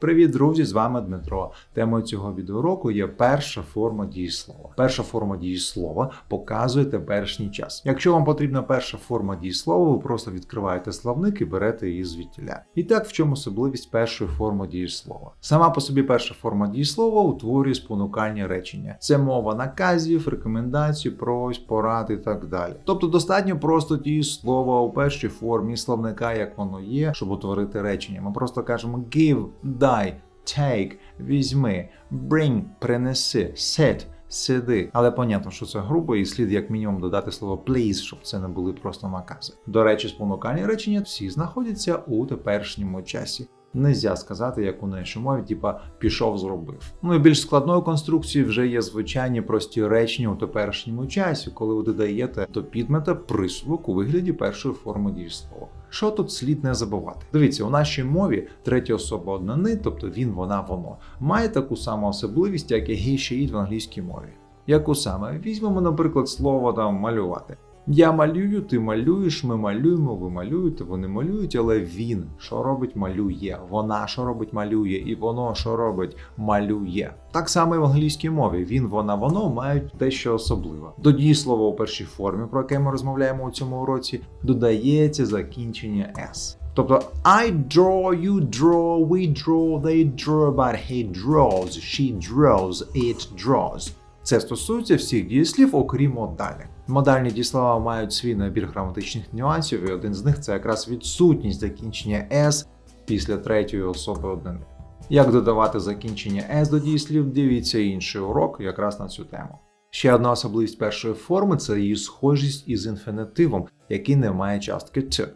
Привіт, друзі! З вами Дмитро. Темою цього відеоуроку є перша форма дієслова. Перша форма дієслова показує теперішній час. Якщо вам потрібна перша форма дієслова, ви просто відкриваєте словник і берете її звідтіля. І так, в чому особливість першої форми дієслова? Сама по собі перша форма дієслова утворює спонукальні речення. Це мова наказів, рекомендацій, просьб, порад і так далі. Тобто достатньо просто дієслова у першій формі словника, як воно є, щоб утворити речення. Ми просто кажемо give, дай, take, візьми, bring, принеси, sit сиди. Але понятно, що це грубо, і слід як мінімум додати слово please, щоб це не були просто накази. До речі, спонукальні речення всі знаходяться у теперішньому часі. Нельзя сказати, як у нашій мові, типа пішов, зробив. Ну і більш складною конструкцією вже є звичайні прості речення у теперішньому часі, коли ви додаєте до підмета присудок у вигляді першої форми дієслова. Що тут слід не забувати? Дивіться, у нашій мові третя особа однини, тобто він, вона, воно, має таку саму особливість, як і he, в англійській мові. Яку саме? Візьмемо, наприклад, слово там малювати. Я малюю, ти малюєш, ми малюємо, ви малюєте, вони малюють, але він що робить, малює. Вона що робить, малює, і воно що робить, малює. Так само і в англійській мові. Він, вона, воно мають дещо особливе. До дієслова у першій формі, про яке ми розмовляємо у цьому уроці, додається закінчення s. Тобто I draw, you draw, we draw, they draw, but he draws, she draws, it draws. Це стосується всіх дієслів, окрім модалі. Модальні дієслова мають свій набір граматичних нюансів, і один з них це якраз відсутність закінчення s після третьої особи однини. Як додавати закінчення s до дієслів, дивіться інший урок якраз на цю тему. Ще одна особливість першої форми це її схожість із інфінітивом, який не має частки «т».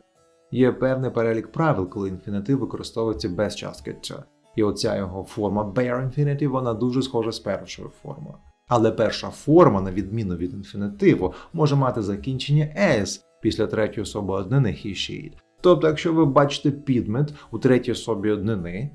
Є певний перелік правил, коли інфінітив використовується без частки «т». І оця його форма bare infinitive, вона дуже схожа з першою формою. Але перша форма, на відміну від інфінітиву, може мати закінчення s після третьої особи однини he, she. Тобто, якщо ви бачите підмет у третій особі однини,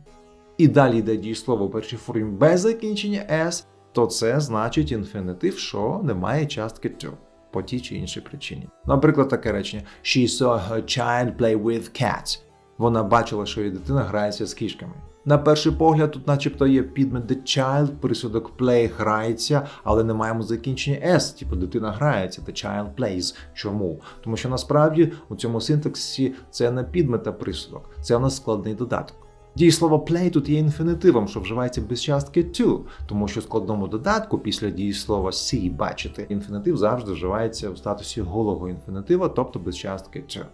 і далі йде дієслово у першій формі без закінчення s, то це значить інфінітив, що не має частки to по тій чи іншій причині. Наприклад, таке речення: She saw her child play with cats. Вона бачила, що її дитина грається з кішками. На перший погляд, тут начебто є підмет the child, присудок play грається, але не маємо закінчення s, типу дитина грається, the child plays. Чому? Тому що насправді у цьому синтаксі це не підмет, а присудок, це у нас складний додаток. Дієслово play тут є інфінітивом, що вживається без частки to, тому що в складному додатку після дієслова see бачити інфінітив завжди вживається в статусі голого інфінітива, тобто без частки to.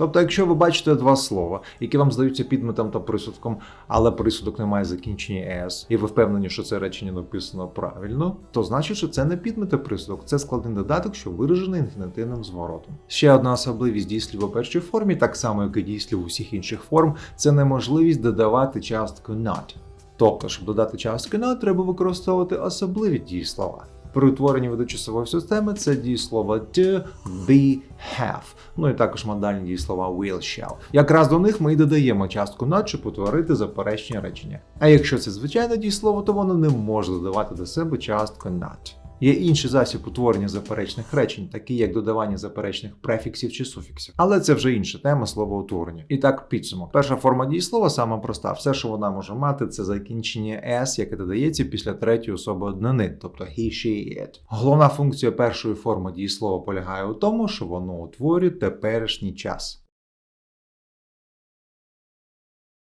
Тобто, якщо ви бачите два слова, які вам здаються підметом та присудком, але присудок не має закінчення «s», і ви впевнені, що це речення написано правильно, то значить, що це не підмет, а присудок, це складний додаток, що виражений інфінітивним зворотом. Ще одна особливість дійслів у першій формі, так само як і дійслів усіх інших форм, це неможливість додавати частку not. Тобто, щоб додати частку not, треба використовувати особливі дієслова. При утворенні водочасової системи це дієслово to, be, have. Ну і також модальні дієслова will, shall. Якраз до них ми і додаємо частку not, щоб утворити заперечні речення. А якщо це звичайне дієслово, то воно не може додавати до себе частку not. Є інший засіб утворення заперечних речень, такий як додавання заперечних префіксів чи суфіксів. Але це вже інша тема словоутворення. І так, підсумок. Перша форма дієслова сама проста. Все, що вона може мати, це закінчення s, яке додається після третьої особи однини, тобто he, she, it. Головна функція першої форми дієслова полягає у тому, що воно утворює теперішній час.